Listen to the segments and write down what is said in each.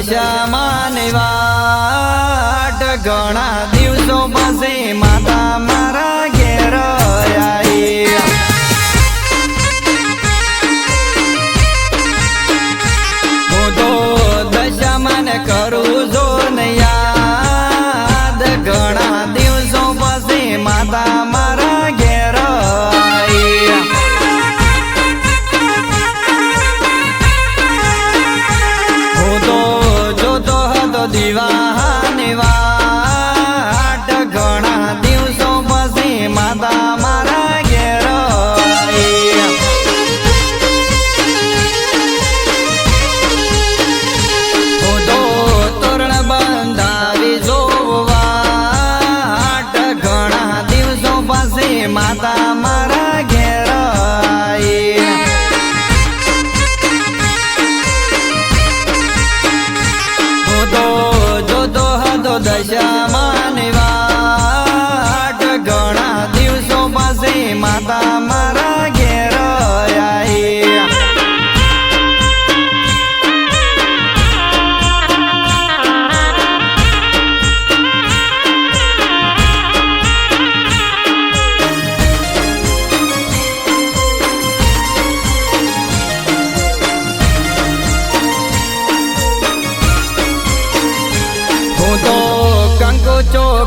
દશામાં વાટ ઘણા દિવસો પછી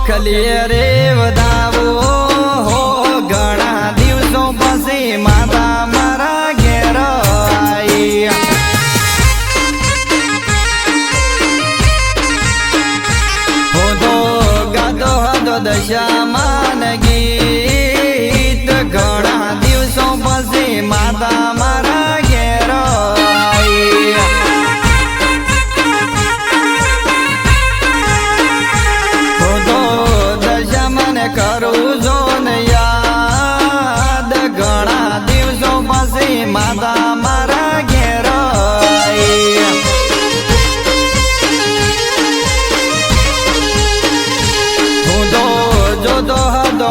ચોખલીએ રે વધાવો હો, ઘણા દિવસો પછી માતા મારા ઘેર આઈ હો તો ગાતો હતો દશામાન ગીત. ઘણા દિવસો પછી માતા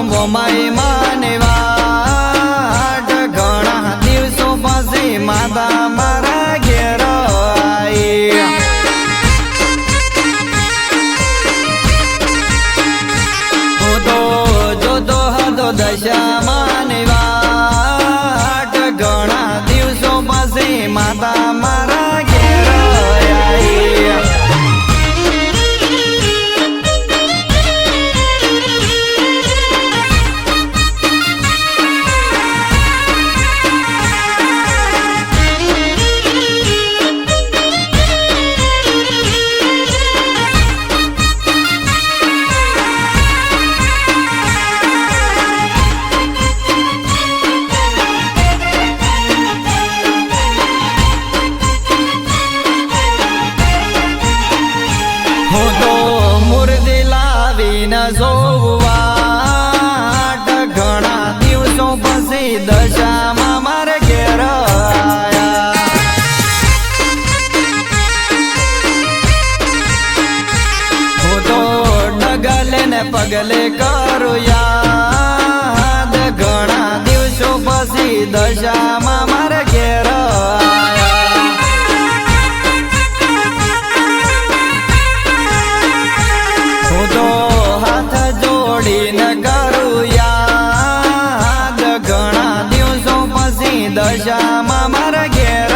મોમાઈ માને ઘણા દિવસો પછી માતા મારા ઘેર આઈ. હું તો જોતો હતો દશામાં હું તો મુરદી લાવીને જોવા. ઘણા દિવસો પછી દશામાં મારે ઘેર હું તો પગલે કરું યાદ. ઘણા દિવસો પછી દશામાં દશામાં મારા ઘેર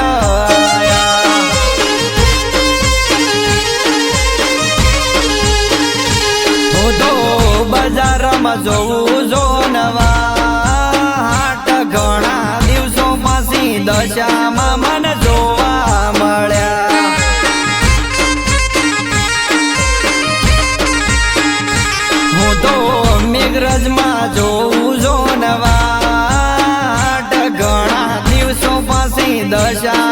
હું તો બજારમાં જોઉં જો દશામાં નવાટ